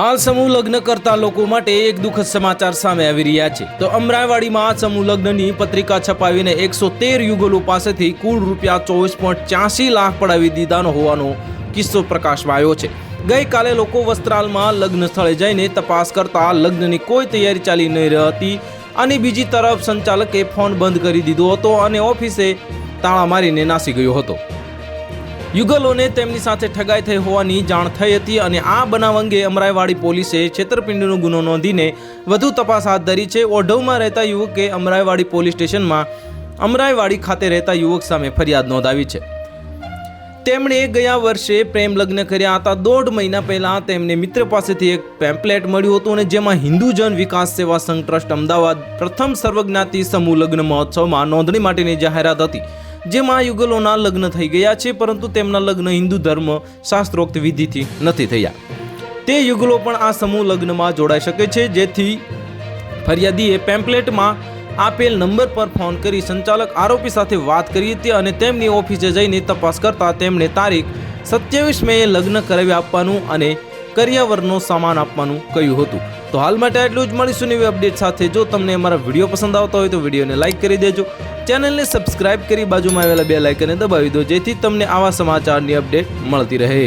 હાલ સમૂહ લગ્ન કરતા લોકો માટે એક દુઃખદ સમાચાર સામે આવી રહ્યા છે. તો અમરાઈવાડીમાં સમૂહ લગ્નની પત્રિકા છપાવીને એકસો તેર યુગલો પાસેથી કુલ રૂપિયા ચોવીસ પોઈન્ટ ચાસી લાખ પડાવી દીધાનો હોવાનો કિસ્સો પ્રકાશમાં આવ્યો છે. ગઈકાલે લોકો વસ્ત્રાલમાં લગ્ન સ્થળે જઈને તપાસ કરતા લગ્નની કોઈ તૈયારી ચાલી નહીં હતી. અને બીજી તરફ સંચાલકે ફોન બંધ કરી દીધો હતો અને ઓફિસે તાળા મારીને નાસી ગયો હતો. યુગલોને તેમની સાથે ઠગાઈ થઈ હોવાની જાણ થઈ હતી અને આ બનાવ અંગે અમરાઈવાડી પોલીસે છેતરપિંડીનો ગુનો નોંધીને વધુ તપાસ હાથ ધરી છે. ઓઢવમાં રહેતા યુવકે અમરાઈવાડી પોલીસ સ્ટેશનમાં અમરાઈવાડી ખાતે રહેતા યુવક સામે ફરિયાદ નોંધાવી છે. તેમણે ગયા વર્ષે પ્રેમ લગ્ન કર્યા હતા. દોઢ મહિના પહેલા તેમને મિત્ર પાસેથી એક પેમ્પલેટ મળ્યું હતું અને જેમાં હિન્દુજન વિકાસ સેવા સંઘ ટ્રસ્ટ અમદાવાદ પ્રથમ સર્વજ્ઞાતિ સમૂહ લગ્ન મહોત્સવમાં નોંધણી માટેની જાહેરાત હતી. જેમાં યુગલોના લગ્ન થઈ ગયા છે, પરંતુ તેમના લગ્ન હિન્દુ ધર્મ શાસ્ત્રોક્ત વિધિથી નથી થયા. તે યુગલો પણ આ સમૂહ લગ્નમાં જોડાઈ શકે છે. જેથી ફરિયાદીએ પેમ્પલેટમાં આપેલ નંબર પર ફોન કરી સંચાલક આરોપી સાથે વાત કરી હતી અને તેમની ઓફિસે જઈને તપાસ કરતા તેમણે તારીખ સત્યાવીસ મેએ લગ્ન કરાવી આપવાનું અને કરિયાવરનો સામાન આપવાનું કહ્યું હતું. તો હાલ માટે આટલું જ. મળીશું નવી અપડેટ સાથે. જો તમને અમારા વીડિયો પસંદ આવતા હોય તો વિડીયોને લાઇક કરી દેજો. ચેનલને સબસ્ક્રાઇબ કરી બાજુમાં આવેલા બે લાઇકને દબાવી દો, જેથી તમને આવા સમાચારની અપડેટ મળતી રહે.